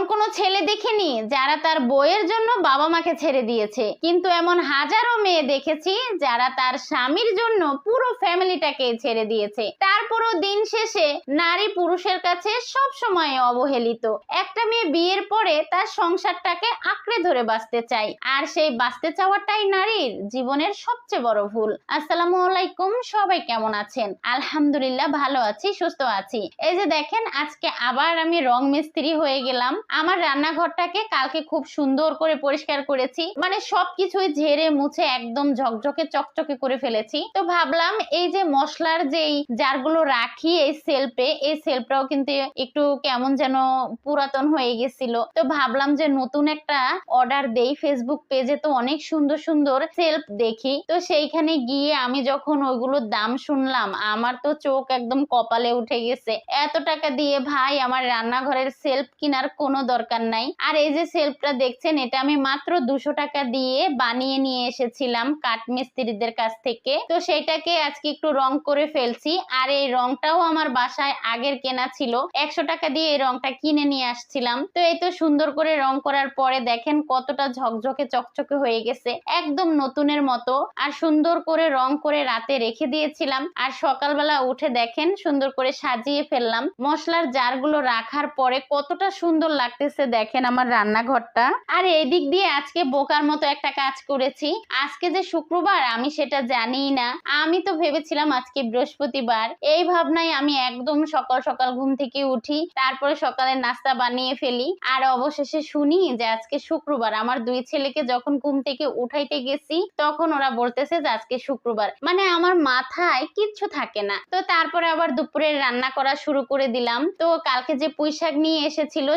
এমন কোনো ছেলে দেখিনি যারা তার বইয়ের জন্য বাবা মাকে ছেড়ে দিয়েছে। কিন্তু এমন হাজারো মেয়ে দেখেছি যারা তার স্বামীর জন্য পুরো ফ্যামিলিটাকে ছেড়ে দিয়েছে। তারপরও দিন শেষে নারী পুরুষের কাছে সব সময় অবহেলিত। একটা মেয়ে বিয়ের পরে তার সংসারটাকে আঁকড়ে ধরে বাঁচতে চায়। আর সেই বাঁচতে চাওয়াটাই নারীর জীবনের সবচেয়ে বড় ভুল। আসসালামু আলাইকুম, সবাই কেমন আছেন? আলহামদুলিল্লাহ ভালো আছি, সুস্থ আছি। এই যে দেখেন, আজকে আবার আমি রং মিস্ত্রি হয়ে গেলাম। আমার রান্নাঘরটাকে কালকে খুব সুন্দর করে পরিষ্কার করেছি। মানে সবকিছুই ঝেড়ে মুছে একদম ঝকঝকে চকচকে করে ফেলেছি। তো ভাবলাম এই যে মশলার যেই জারগুলো রাখি এই সেলফে এই সেলফটাও কিন্তু একটু কেমন যেন পুরাতন হয়ে গেছিল। তো ভাবলাম যে নতুন একটা অর্ডার দেই। ফেসবুক পেজে তো অনেক সুন্দর সুন্দর সেলফ দেখি। তো সেইখানে গিয়ে আমি যখন ওইগুলোর দাম শুনলাম, আমার তো চোখ একদম কপালে উঠে গেছে। এত টাকা দিয়ে ভাই আমার রান্নাঘরের সেলফ কেনার কোনো দরকার নাই। আর এই যে সেলফটা দেখছেন, এটা আমি মাত্র দুশো টাকা দিয়ে বানিয়ে নিয়ে এসেছিলাম কাঠ মিস্ত্রিদের কাছ থেকে। তো সেটাকে আজকে একটু রং করে ফেলছি। আর এই রংটাও আমার বাসায় আগের কেনা ছিল। একশো টাকা দিয়ে এই রংটা কিনে নিয়ে আসছিলাম। তো এই তো সুন্দর করে রং করার পরে দেখেন কতটা ঝকঝকে চকচকে হয়ে গেছে। একদম নতুনের মতো। আর সুন্দর করে রং করে রাতে রেখে দিয়েছিলাম। আর সকালবেলা উঠে দেখেন সুন্দর করে সাজিয়ে ফেললাম। মশলার জারগুলো রাখার পরে কতটা সুন্দর লাগতেছে দেখেন আমার রান্নাঘরটা। আর এই দিক দিয়ে আজকে বোকার মতো একটা কাজ করেছি। আজকে যে শুক্রবার, আমি সেটা জানি না। আমি তো ভেবেছিলাম আজকে বৃহস্পতিবার। এই ভাবনায় আমি একদম সকাল সকাল ঘুম থেকে উঠি, তারপরে সকালে নাস্তা বানিয়ে ফেলি। আর অবশেষে শুনি যে আজকে শুক্রবার। আমার দুই ছেলেকে যখন ঘুম থেকে উঠাইতে গেছি, তখন ওরা বলতেছে যে আজকে শুক্রবার। মানে আমার মাথায় কিচ্ছু থাকে না। তো তারপরে আবার দুপুরে রান্না করা শুরু করে দিলাম। তো কালকে যে পুঁই শাক নিয়ে এসেছিল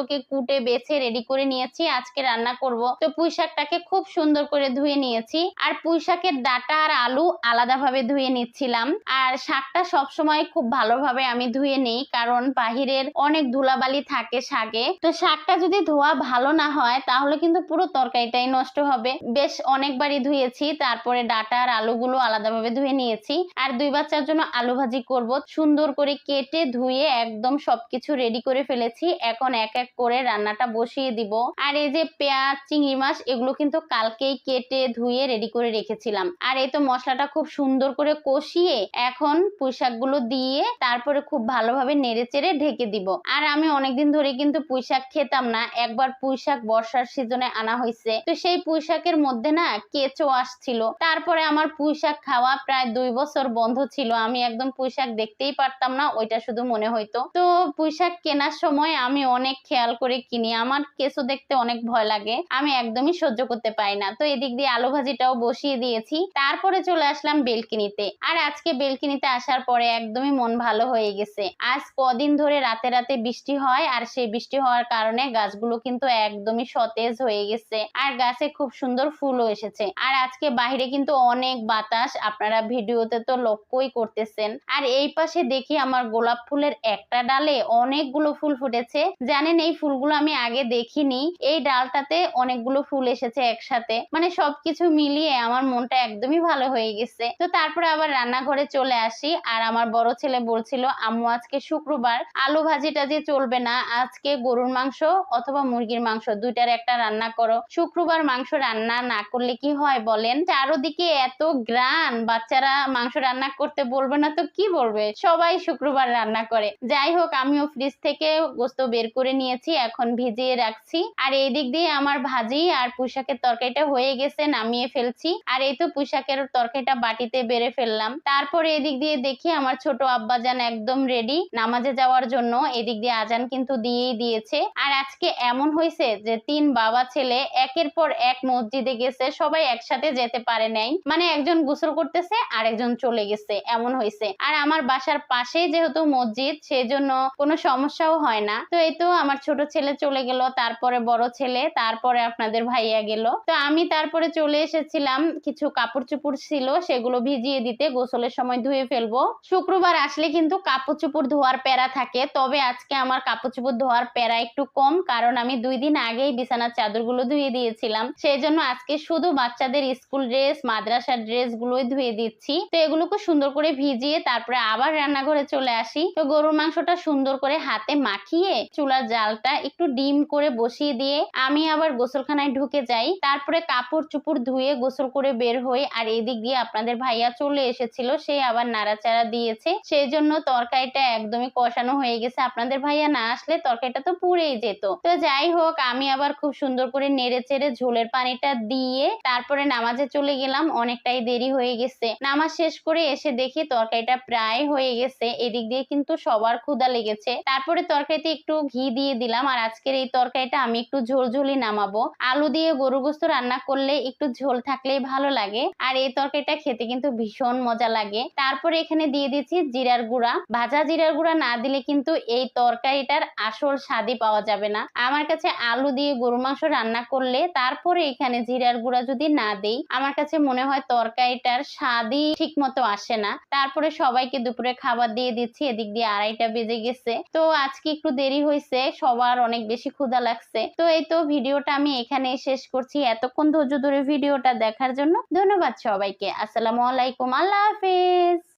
সেগুলোকে কুটে, বেছে রেডি করে নিয়েছি। আজকে রান্না করব। তো পুঁই শাকটাকে খুব সুন্দর করে ধুয়ে নিয়েছি। আর পুঁই শাকের ডাটা আর আলু আলাদাভাবে ধুয়ে নিচ্ছিলাম। আর শাকটা সবসময় খুব ভালোভাবে আমি ধুয়ে নেই, কারণ বাহিরের অনেক ধুলাবালি থাকে শাকে। তো শাকটা যদি ধোয়া ভালো না হয়, তাহলে কিন্তু পুরো তরকারিটাই নষ্ট হবে। বেশ অনেকবারই ধুয়েছি, তারপরে ডাটা আর আলুগুলো আলাদাভাবে ধুয়ে নিয়েছি। আর দুই বাচ্চার জন্য আলু ভাজি করব। সুন্দর করে কেটে ধুয়ে একদম সবকিছু রেডি করে ফেলেছি। এখন এক এক করে রান্নাটা বসিয়ে দিব। আর এই যে পেঁয়াজ, চিংড়ি মাছ, এগুলো কিন্তু কালকেই কেটে ধুয়ে রেডি করে রেখেছিলাম। আর এই তো মশলাটা খুব সুন্দর করে কষিয়ে এখন পুঁইশাকগুলো দিয়ে তারপরে খুব ভালোভাবে নেড়ে চেড়ে ঢেকে দিব। আর আমি অনেকদিন ধরে কিন্তু পুঁইশাক খেতাম না। একবার পুঁইশাক বর্ষার সিজনে আনা হয়েছে তো সেই পুঁইশাকের মধ্যে না কেঁচো আসছিল। তারপরে আমার পুঁইশাক খাওয়া প্রায় দুই বছর বন্ধ ছিল। আমি একদম পুঁইশাক দেখতেই পারতাম না, ওইটা শুধু মনে হইতো। তো পুঁইশাক কেনার সময় আমি অনেক খেয়াল করে কিনি। আমার কেঁচো দেখতে অনেক ভয় লাগে। আমি একদমই সহ্য করতে পারি না। তো এদিক দিয়ে আলু ভাজিটাও বসিয়ে দিয়েছি। তারপরে চলে আসলাম বেলকিনিতে। আর আজকে বেলকিনিতে আসার পরে একদমই মন ভালো হয়ে গেছে। আজ কদিন ধরে রাতে রাতে বৃষ্টি হয় আর সেই বৃষ্টি হওয়ার কারণে গাছগুলো কিন্তু একদমই সতেজ হয়ে গেছে। আর গাছে খুব সুন্দর ফুলও এসেছে। আর আজকে বাইরে কিন্তু অনেক বাতাস। আপনারা ভিডিওতে তো লক্ষ্যই করতেছেন। আর এই পাশে দেখি আমার গোলাপ ফুলের একটা ডালে অনেকগুলো ফুল ফুটেছে। জানেন, এই ফুলগুলো আমি আগে দেখিনি। এই ডালটাতে অনেকগুলো ফুল এসেছে একসাথে। মানে সবকিছু মিলিয়ে আমার মনটা একদমই ভালো হয়ে গেছে। তো তারপরে আবার রান্নাঘরে চলে আসি। আর আমার বড় ছেলে বলছিল, আম্মু, আজকে শুক্রবার। আলু ভাজিটা যে চলবে না, আজকে গরুর মাংস অথবা মুরগির মাংস, দুইটার একটা রান্না করো। শুক্রবার মাংস রান্না না করলে কি হয় বলেন? চারোদিকে এত গ্রান, বাচ্চারা মাংস রান্না করতে বলবে না তো কি বলবে? সবাই শুক্রবার রান্না করে। যাই হোক, আমিও ফ্রিজ থেকে গোস্ত বের করে নিয়েছি এখন ভিজিয়ে রাখছি। আর এই দিক দিয়ে আমার ভাজি আর পুঁইশাকের তরকারিটা হয়ে গেছে, নামিয়ে ফেলছি। আর এই তো পুঁইশাকের তরকারিটা বাটিতে বেড়ে ফেললাম। তারপরে এদিক দিয়ে দেখি আমার ছোট আব্বাজান একদম রেডি নামাজে যাওয়ার জন্য। এদিক দিয়ে আজান কিন্তু দিয়েই দিয়েছে। আর আজকে এমন হয়েছে যে তিন বাবা ছেলে একের পর এক মসজিদে গেছে, সবাই একসাথে যেতে পারে নাই। মানে একজন গোসল করতেছে আর একজন চলে গেছে। এমন হয়েছে। আর আমার বাসার পাশেই যেহেতু মসজিদ, সেজন্য কোনো সমস্যাও হয় না। তো এই তো আমার ছোট ছেলে চলে গেল, তারপরে বড় ছেলে, তারপরে আপনাদের ভাইয়া গেল। তো আমি তারপরে চলে এসেছিলাম, কিছু কাপড় চোপড় ছিল, সেগুলো ভিজিয়ে দিতে, গোসলের সময় ধুয়ে ফেলব। শুক্রবার আসলে কিন্তু কাপড় চোপড় ধোয়ার প্যারা থাকে, তবে আজকে আমার কাপড় চোপড় ধোয়ার প্যারা একটু কম, কারণ আমি দুই দিন আগেই বিছানার চাদরগুলো ধুয়ে দিয়েছিলাম। সেই জন্য আজকে শুধু বাচ্চাদের স্কুল ড্রেস, মাদ্রাসার ড্রেস গুলোই ধুয়ে দিচ্ছি। তো এগুলোকে সুন্দর করে ভিজিয়ে তারপরে আবার রান্নাঘরে চলে আসি। তো গরুর মাংসটা সুন্দর করে হাতে মাখিয়ে চুলার জাল জালটা একটু ডিম করে বসিয়ে দিয়ে আমি আবার গোসলখানায় ঢুকে যাই। তারপরে কাপড় চুপড় ধুয়ে গোসল করে বের হই আর এদিক দিয়ে আপনাদের ভাইয়া চলে এসেছিল, সে আবার নাড়াচাড়া দিয়েছে। সেই জন্য তরকারিটা একদমই কষানো হয়ে গেছে। আপনাদের ভাইয়া না আসলে তরকারিটা তো পুড়েই যেত। তো যাই হোক, আমি আবার খুব সুন্দর করে নেড়ে চেড়ে ঝোলের পানিটা দিয়ে তারপরে নামাজে চলে গেলাম। অনেকটাই দেরি হয়ে গেছে। নামাজ শেষ করে এসে দেখি তরকারিটা প্রায় হয়ে গেছে। এদিক দিয়ে কিন্তু সবার ক্ষুধা লেগেছে। তারপরে তরকারিতে একটু ঘি দিয়ে দিলাম আর আজকের এই তরকারিটা আমি একটু ঝোল ঝোলই নামাবো। আলু দিয়ে গরু গোস্ত রান্না করলে একটু ঝোল থাকলেই ভালো লাগে। আর এই তরকারিটা খেতে কিন্তু ভীষণ মজা লাগে। তারপরে এখানে দিয়ে দিচ্ছি জিরার গুঁড়া। ভাজা জিরার গুঁড়া না দিলে কিন্তু এই তরকারিটার আসল স্বাদই পাওয়া যাবে না। আমার কাছে আলু দিয়ে গরু মাংস রান্না করলে তারপরে এখানে জিরার গুঁড়া যদি না দেই, আমার কাছে মনে হয় তরকারিটার স্বাদই ঠিক মতো আসে না। তারপরে সবাইকে দুপুরে খাবার দিয়ে দিচ্ছি, এদিক দিয়ে আড়াইটা বেজে গেছে। তো আজকে একটু দেরি হয়েছে সবার অনেক বেশি ক্ষুধা লাগছে। তো এই তো ভিডিওটা আমি এখানে শেষ করছি। এতক্ষণ ধৈর্য ধরে ভিডিওটা দেখার জন্য ধন্যবাদ সবাইকে। আসসালামু আলাইকুম। আল্লাহ হাফিজ।